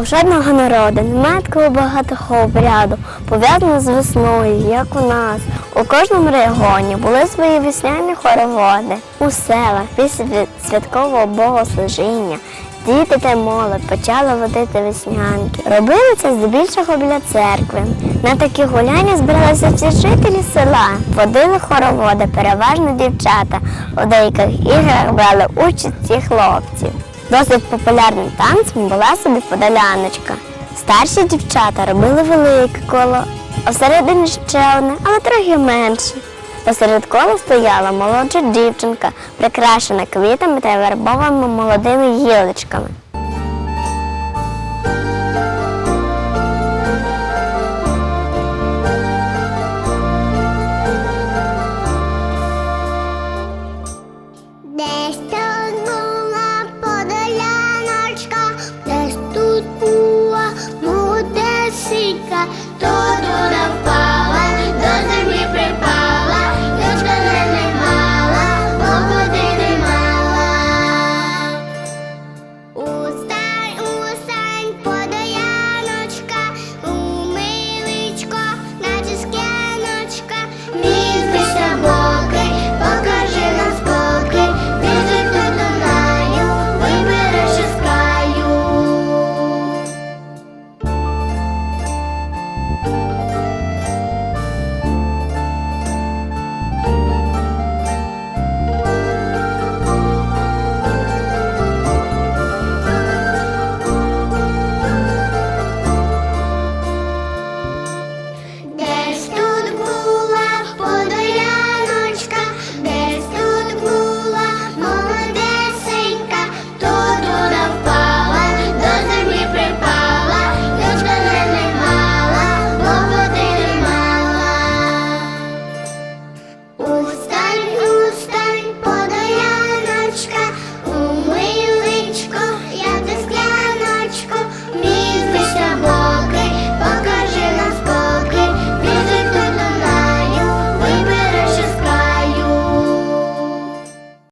У жодного народу немає такого багатого обряду, пов'язаного з весною, як у нас. У кожному регіоні були свої весняні хороводи. У селах після святкового богослужіння діти та молодь почали водити веснянки. Робили це здебільшого біля церкви. На такі гуляння збиралися всі жителі села, водили хороводи, переважно дівчата. У деяких іграх брали участь і хлопці. Досить популярним танцем була собі подоляночка. Старші дівчата робили велике коло, а всередині ще одне, але трохи менше. Посеред кола стояла молодша дівчинка, прикрашена квітами та вербовими молодими гілочками. rica, todo Os